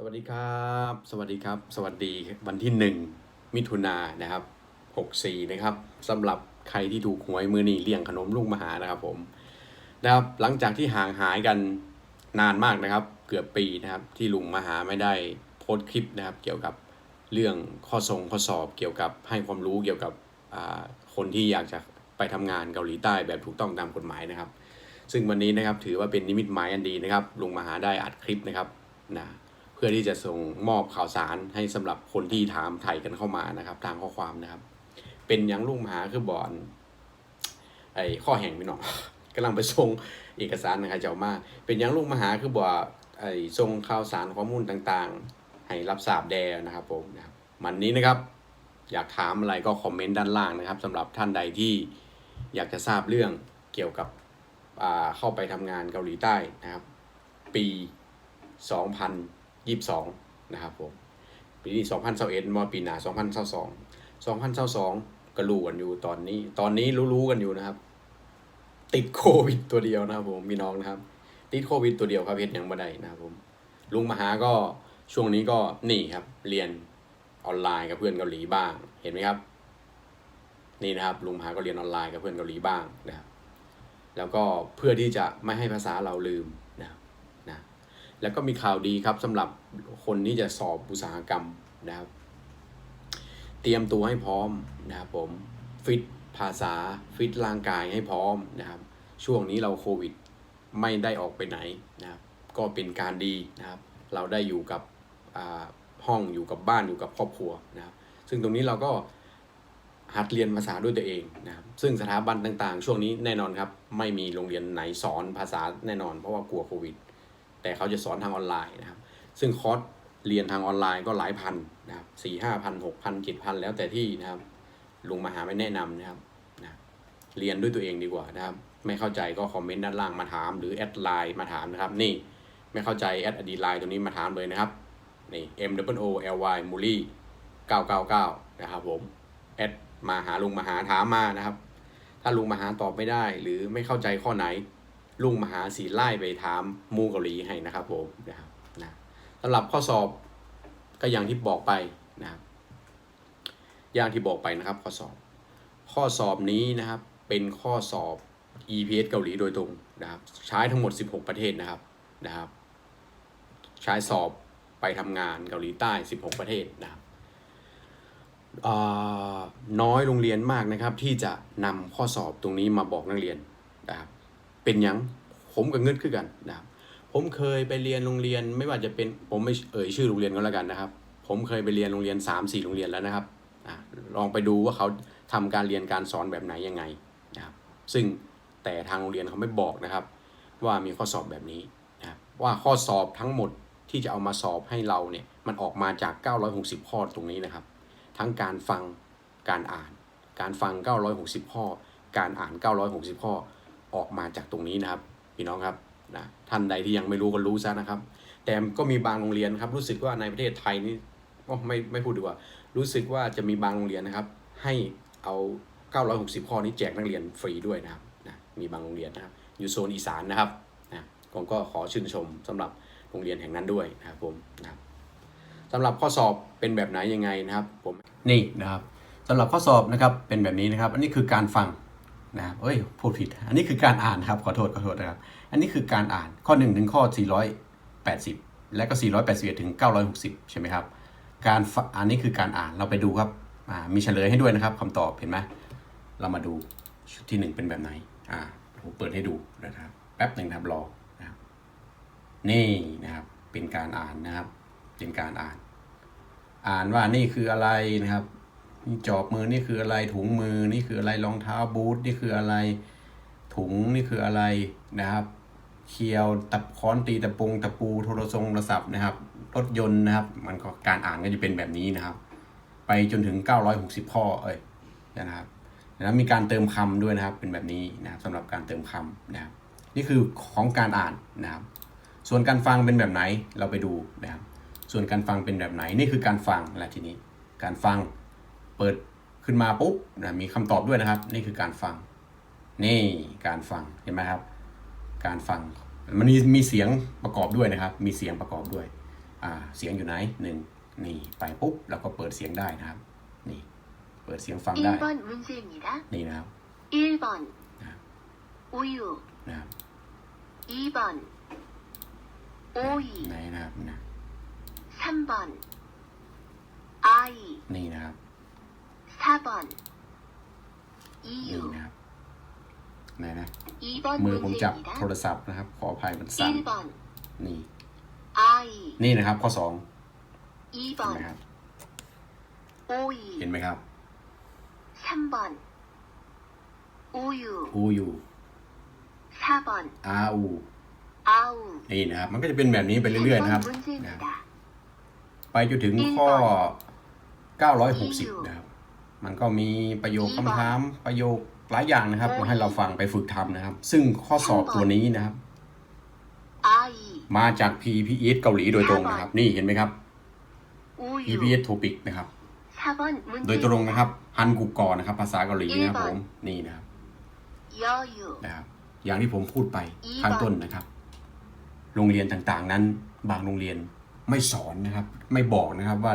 สวัสดีครับ สวัสดีครับ สวัสดีวันที่หนึ่งมิถุนานะครับ 64 นะครับสำหรับใครที่ถูกหวยมือนี่เลี้ยงขนมลูกมหานะครับผมนะครับ หลังจากที่ห่างหายกันนานมากนะครับ เกือบปีนะครับ ที่ลุงมหาไม่ได้โพสต์คลิปนะครับ เกี่ยวกับเรื่องข้อทรงข้อสอบเกี่ยวกับให้ความรู้เกี่ยวกับคนที่อยากจะไปทำงานเกาหลีใต้แบบถูกต้องตามกฎหมายนะครับ ซึ่งวันนี้นะครับถือว่าเป็นนิมิตหมายอันดีนะครับลุงมหาได้อัดคลิปนะครับนะ พื่อที่จะส่งมอบข่าวสารให้สำหรับคนที่ถามไถ่กันเข้ามานะครับ ทางข้อความนะครับ เป็นย่างลุงมหาคือบอนไอ้ข้อแห่งพี่น้องกำลังไปส่งเอกสารนะครับเจ้ามาเป็นย่างลุงมหาคือบ่ไอ้ส่งข่าวสารข้อมูลต่างๆ ให้รับทราบแดนะครับผมนะครับมันนี้นะครับอยากถามอะไรก็คอมเมนต์ด้านล่างนะครับสำหรับท่านใดที่อยากจะทราบเรื่องเกี่ยวกับอ่าเข้าไปทำงานเกาหลีใต้นะครับ ปี 2022นะครับผมปีนี้2021มาปีหน้า2022 2022ก็รู้กันอยู่ตอนนี้ ตอนนี้รู้ๆกันอยู่นะครับ ติดโควิดตัวเดียวนะครับผมมีน้องนะครับ ติดโควิดตัวเดียวครับเฮ็ดยังบ่ได้นะครับผมลุงมหาก็ช่วงนี้ก็นี่ครับ เรียนออนไลน์กับเพื่อนเกาหลีบ้าง เห็นไหมครับ นี่นะครับ ลุงมหาก็เรียนออนไลน์กับเพื่อนเกาหลีบ้างนะครับแล้วก็เพื่อที่จะไม่ให้ภาษาเราลืม แล้วก็มีข่าวดีครับสำหรับคนที่จะสอบอุตสาหกรรมนะครับ เตรียมตัวให้พร้อมนะครับผมฟิตภาษาฟิตร่างกายให้พร้อมนะครับ ช่วงนี้เราโควิดไม่ได้ออกไปไหนนะครับ ก็เป็นการดีนะครับ เราได้อยู่กับอ่าห้องอยู่กับบ้านอยู่กับครอบครัวนะครับ ซึ่งตรงนี้เราก็หัดเรียนภาษาด้วยตัวเองนะครับ ซึ่งสถาบันต่างๆ ช่วงนี้แน่นอนครับ ไม่มีโรงเรียนไหนสอนภาษาแน่นอน เพราะว่ากลัวโควิด แต่เขาจะสอนทางออนไลน์นะครับ ซึ่งคอร์สเรียนทางออนไลน์ก็หลายพันนะครับสี่ห้าพันหกพันเจ็ดพันแล้วแต่ที่นะครับลุงมาหาไม่แนะนำนะครับนะเรียนด้วยตัวเองดีกว่านะครับ ไม่เข้าใจก็คอมเมนต์ด้านล่างมาถาม หรือแอดไลน์มาถามนะครับ นี่ไม่เข้าใจแอดอดีไลน์ตัวนี้มาถามเลยนะครับนี่ M W O L Y มูลี่999 นะครับผมแอดมาหาลุงมาหาถามมานะครับ ถ้าลุงมาหาตอบไม่ได้ หรือไม่เข้าใจข้อไหน ลุงมหาสีไล่ไปถามมูเกาหลีให้นะครับผมนะครับนะสำหรับข้อสอบก็อย่างที่บอกไปนะครับอย่างที่บอกไปนะครับข้อสอบ ข้อสอบนี้นะครับเป็นข้อสอบ EPS เกาหลีโดยตรงนะครับใช้ทั้งหมด 16 ประเทศนะครับนะครับใช้สอบไปทำงานเกาหลีใต้ 16 ประเทศนะครับน้อยโรงเรียนมากนะครับที่จะนำข้อสอบตรงนี้มาบอกนักเรียนนะครับ เป็นยังผมกับเงินคือกันนะครับผมเคยไปเรียนโรงเรียนไม่ว่าจะเป็นผมไม่เอ่ยชื่อโรงเรียนก็แล้วกันนะครับ ผมเคยไปเรียนโรงเรียน 3 4 โรงเรียนแล้วนะครับอลองไปดูว่าเขาทำการเรียนการสอนแบบไหนยังไงนะครับซึ่งแต่ทางโรงเรียนเขาไม่บอกนะครับ ว่ามีข้อสอบแบบนี้นะครับว่าข้อสอบทั้งหมดที่จะเอามาสอบให้เราเนี่ยมันออกมาจาก 960 ข้อตรงนี้นะครับ ทั้งการฟังการอ่าน การฟัง 960 ข้อ การอ่าน 960 ข้อ ออกมาจากตรงนี้นะครับ พี่น้องครับนะท่านใดที่ยังไม่รู้ก็รู้ซะนะครับ แต่ก็มีบางโรงเรียนครับ รู้สึกว่าในประเทศไทยนี่ก็ไม่ไม่พูดดีกว่า รู้สึกว่าจะมีบางโรงเรียนนะครับ ให้เอา 960 ข้อนี้แจกนักเรียนฟรีด้วยนะครับนะมีบางโรงเรียนนะครับ อยู่โซนอีสานนะครับนะผมก็ขอชื่นชมสำหรับโรงเรียนแห่งนั้นด้วยนะครับผมนะครับสำหรับข้อสอบเป็นแบบไหนยังไงนะครับผมนี่นะครับสำหรับข้อสอบนะครับเป็นแบบนี้นะครับ อันนี้คือการฟัง นะครับเอ้ยพูดผิด อันนี้คือการอ่านครับ ขอโทษขอโทษนะครับ อันนี้คือการอ่านข้อ1ถึงข้อ 480 และก็ 481 ถึง 960 ใช่ไหมครับ การอันนี้คือการอ่านเราไปดูครับมีเฉลยให้ด้วยนะครับคำตอบเห็นไหมเรามาดูชุดที่หนึ่งเป็นแบบไหนอ่าผมเปิดให้ดูนะครับแป๊บหนึ่งนะครับรอนะครับนี่นะครับเป็นการอ่านนะครับ เป็นการอ่าน อ่านว่านี่คืออะไรนะครับ จอบมือนี่คืออะไรถุงมือนี่คืออะไรรองเท้าบูทนี่คืออะไร ถุงนี่คืออะไรนะครับ เคียวตับค้อนตีตะปงตะปูโทรทรงโทรศัพท์นะครับรถยนต์นะครับ มันก็การอ่านก็จะเป็นแบบนี้นะครับ ไปจนถึง 960 ข้อเอ้ยนะครับแล้วมีการเติมคำด้วยนะครับ เป็นแบบนี้นะครับสำหรับการเติมคำนะครับ นี่คือของการอ่านนะครับ ส่วนการฟังเป็นแบบไหนเราไปดูนะครับ ส่วนการฟังเป็นแบบไหนนี่คือการฟังและทีนี้ การฟัง เปิดขึ้นมาปุ๊บนะมีคำตอบด้วยนะครับ นี่คือการฟัง นี่การฟังเห็นไหมครับ การฟังมันมีมีเสียงประกอบด้วยนะครับ มีเสียงประกอบด้วย อ่าเสียงอยู่ไหนหนึ่งนี่ไปปุ๊บเราก็เปิดเสียงได้นะครับ นี่ เปิดเสียงฟังได้ 1번 문제입니다. นี่นะครับ 1번 네. 우유 นะครับ 2번 오이 ไหนนะครับนะ 3번 아이 นี่นะครับ 4번 นี่ 이유 นะครับไหนนะ 2번 มือผมจับโท 문제입니다. รศัพท์นะครับ ขออภัยมันสั่น 1번 นี่ 아이 นี่นะครับ ข้อสองเห็น 2번 ไหมครับ เห็น 오이 ไหมครับ 3번 우유 อูอยู่ 4번 อาอู 아우 นี่นะครับ มันก็จะเป็นแบบนี้ไปเรื่อยๆนะครับ 3번 นะ 문제입니다. ไปจนถึงข้อ 960 นะครับ มันก็มีประโยคคำถามประโยคหลายอย่างนะครับมาให้เราฟังไปฝึกทำนะครับ ซึ่งข้อสอบตัวนี้นะครับ มาจากพีพีเอสเกาหลีโดยตรงนะครับ นี่เห็นไหมครับพีพีเอสโทปิกนะครับ โดยตรงนะครับฮันกุกกอนะครับ ภาษาเกาหลีนะครับผมนี่นะครับนะครับ อย่างที่ผมพูดไปข้างต้นนะครับ โรงเรียนต่างๆนั้น บางโรงเรียนไม่สอนนะครับ ไม่บอกนะครับว่า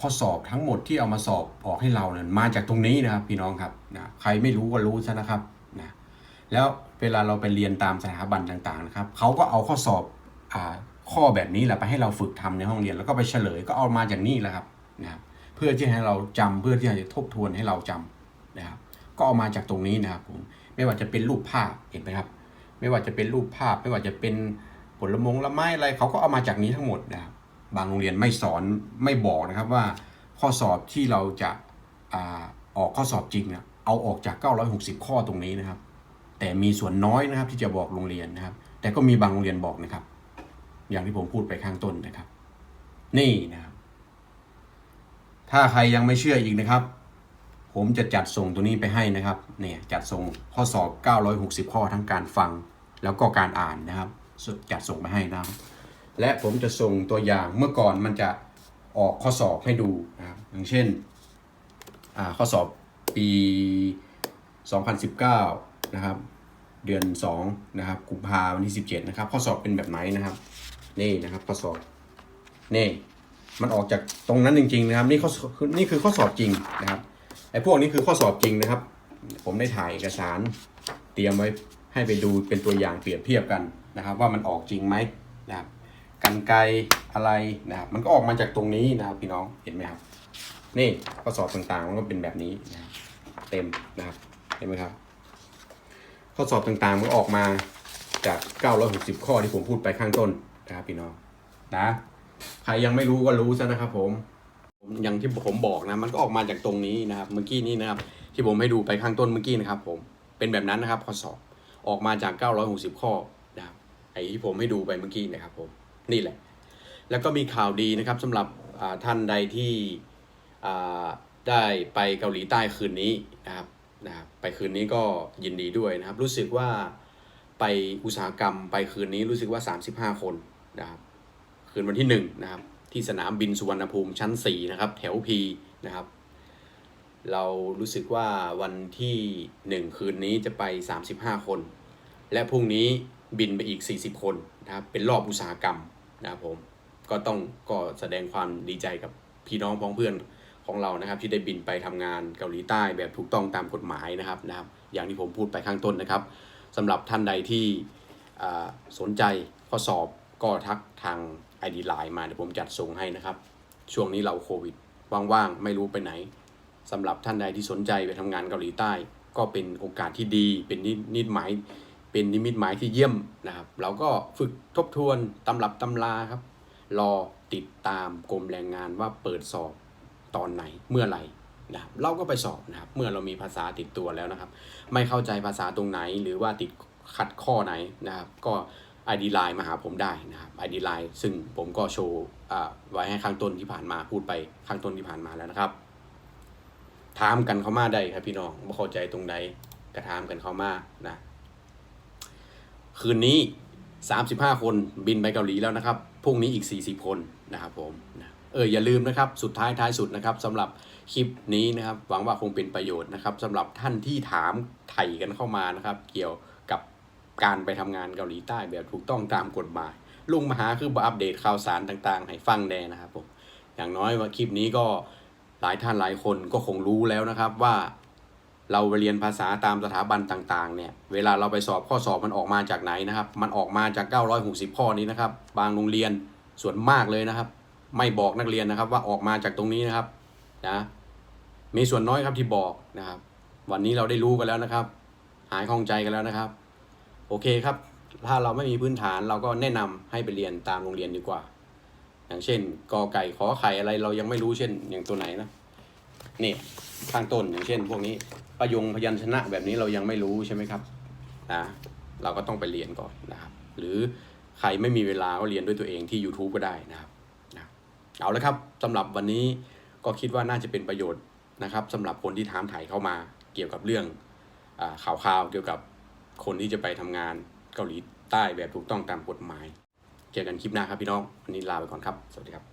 ข้อสอบทั้งหมดที่เอามาสอบออกให้เราเนี่ยมาจากตรงนี้นะครับพี่น้องครับนะใครไม่รู้ก็รู้ซะนะครับนะแล้วเวลาเราไปเรียนตามสถาบันต่างๆนะครับเขาก็เอาข้อสอบอ่าข้อแบบนี้แหละไปให้เราฝึกทำในห้องเรียนแล้วก็ไปเฉลยก็เอามาจากนี่แหละครับนะครับเพื่อที่ให้เราจำเพื่อที่จะทบทวนให้เราจำนะครับ ก็เอามาจากตรงนี้นะครับผมไม่ว่าจะเป็นรูปภาพเห็นไหมครับ ไม่ว่าจะเป็นรูปภาพ ไม่ว่าจะเป็นผลมงละไม้อะไรเขาก็เอามาจากนี้ทั้งหมดนะครับ บางโรงเรียนไม่สอนไม่บอกนะครับว่าข้อสอบที่เราจะอออกข้อสอบจริงเนี่ยเอาออกจาก 960 ข้อตรงนี้นะครับ แต่มีส่วนน้อยนะครับที่จะบอกโรงเรียนนะครับ แต่ก็มีบางโรงเรียนบอกนะครับ อย่างที่ผมพูดไปข้างต้นนะครับ นี่นะครับ ถ้าใครยังไม่เชื่ออีกนะครับ ผมจะจัดส่งตัวนี้ไปให้นะครับ เนี่ยจัดส่งข้อสอบ 960 ข้อทั้งการฟังแล้วก็การอ่านนะครับ จัดส่งไปให้นะครับ และผมจะส่งตัวอย่างเมื่อก่อนมันจะออกข้อสอบให้ดูนะครับอย่างเช่นข้อสอบปี 2019 นะครับ เดือน 2 นะครับกุมภาวันที่ 17 นะครับ ข้อสอบเป็นแบบไหนนะครับ นี่นะครับข้อสอบ นี่ มันออกจากตรงนั้นจริง ๆ นะครับ นี่ข้อคือนี่คือข้อสอบจริงนะครับไอ้พวกนี้คือข้อสอบจริงนะครับ ผมได้ถ่ายเอกสารเตรียมไว้ให้ไปดูเป็นตัวอย่างเปรียบเทียบกันนะครับ ว่ามันออกจริงไหมนะครับ กันไกอะไรนะครับ มันก็ออกมาจากตรงนี้นะครับ พี่น้องเห็นไหมครับ นี่ข้อสอบต่างๆมันก็เป็นแบบนี้นะครับเต็มนะครับเห็นไหมครับ ข้อสอบต่างๆมันออกมาจาก 960 ข้อที่ผมพูดไปข้างต้นนะครับพี่น้องนะใครยังไม่รู้ก็รู้ซะนะครับผมอย่างที่ผมบอกนะ มันก็ออกมาจากตรงนี้นะครับ เมื่อกี้นี้นะครับ ที่ผมให้ดูไปข้างต้นเมื่อกี้นะครับ ผมเป็นแบบนั้นนะครับ ข้อสอบออกมาจาก 960 ข้อนะครับไอที่ผมให้ดูไปเมื่อกี้นะครับผม นี่แหละ แล้วก็มีข่าวดีนะครับสำหรับท่านใดที่ได้ไปเกาหลีใต้คืนนี้นะครับนะครับไปคืนนี้ก็ยินดีด้วยนะครับ รู้สึกว่าไปอุตสาหกรรมไปคืนนี้รู้สึกว่า 35 คนนะครับคืนวันที่1นะครับที่สนามบินสุวรรณภูมิชั้น 4 นะครับ แถวพีนะครับ เรารู้สึกว่าวันที่ 1 คืนนี้จะไป 35 คน และพรุ่งนี้บินไปอีก 40 คนนะครับเป็นรอบอุตสาหกรรม นะครับผมก็ต้องก็แสดงความดีใจกับพี่น้องพ้องเพื่อนของเรานะครับ ที่ได้บินไปทำงานเกาหลีใต้แบบถูกต้องตามกฎหมายนะครับนะครับ อย่างที่ผมพูดไปข้างต้นนะครับสำหรับท่านใดที่สนใจข้อสอบก็ทักทาง ID Line มาเดี๋ยวผมจัดส่งให้นะครับ ช่วงนี้เราโควิดว่างๆ ไม่รู้ไปไหนสำหรับท่านใดที่สนใจไปทำงานเกาหลีใต้ ก็เป็นโอกาสที่ดีเป็นนินิดหมาย เป็นนิมิตหมายที่เยี่ยมนะครับ เราก็ฝึกทบทวนตำรับตำราครับ รอติดตามกรมแรงงานว่าเปิดสอบตอนไหนเมื่อไหร่นะครับเราก็ไปสอบนะครับ เมื่อเรามีภาษาติดตัวแล้วนะครับ ไม่เข้าใจภาษาตรงไหน หรือว่าติดขัดข้อไหนนะครับ ก็ ID Line มาหาผมได้นะครับ ID Line ซึ่งผมก็โชว์ไว้ให้ข้างต้นที่ผ่านมาพูดไปข้างต้นที่ผ่านมาแล้วนะครับ ถามกันเข้ามาได้ครับพี่น้องว่าเข้าใจตรงใดกระถามกันเข้ามานะ คืนนี้ 35 คนบินไปเกาหลีแล้วนะครับ พรุ่งนี้อีก 40 คนนะครับผมเอออย่าลืมนะครับ สุดท้ายท้ายสุดนะครับสำหรับคลิปนี้นะครับ หวังว่าคงเป็นประโยชน์นะครับสำหรับท่านที่ถามไถ่กันเข้ามานะครับ เกี่ยวกับการไปทำงานเกาหลีใต้แบบถูกต้องตามกฎหมาย ลุงมหาคืออัปเดตข่าวสารต่างๆ ให้ฟังแน่นะครับผมอย่างน้อยว่าคลิปนี้ก็หลายท่านหลายคนก็คงรู้แล้วนะครับว่า เราไปเรียนภาษาตามสถาบันต่างๆเนี่ยเวลาเราไปสอบข้อสอบมันออกมาจากไหนนะครับ มันออกมาจาก 960 ข้อนี้นะครับ บางโรงเรียนส่วนมากเลยนะครับ ไม่บอกนักเรียนนะครับว่าออกมาจากตรงนี้นะครับนะมีส่วนน้อยครับที่บอกนะครับ วันนี้เราได้รู้กันแล้วนะครับ หายข้องใจกันแล้วนะครับ โอเคครับ ถ้าเราไม่มีพื้นฐานเราก็แนะนำให้ไปเรียนตามโรงเรียนดีกว่า อย่างเช่นกอไก่ขอไข่อะไรเรายังไม่รู้เช่นอย่างตัวไหนนะ นี่ข้างต้นอย่างเช่น พวกนี้ประยงพยัญชนะแบบนี้เรายังไม่รู้ใช่ไหมครับนะเราก็ต้องไปเรียนก่อนนะครับ หรือใครไม่มีเวลาก็เรียนด้วยตัวเองที่ YouTube ก็ได้นะครับนะเอาละครับสำหรับวันนี้ก็คิดว่าน่าจะเป็นประโยชน์นะครับสำหรับคนที่ถามถ่ายเข้ามาเกี่ยวกับเรื่องข่าวข่าวเกี่ยวกับคนที่จะไปทำงานเกาหลีใต้แบบถูกต้องตามกฎหมาย เจอกันคลิปหน้าครับพี่น้อง วันนี้ลาไปก่อนครับ สวัสดีครับ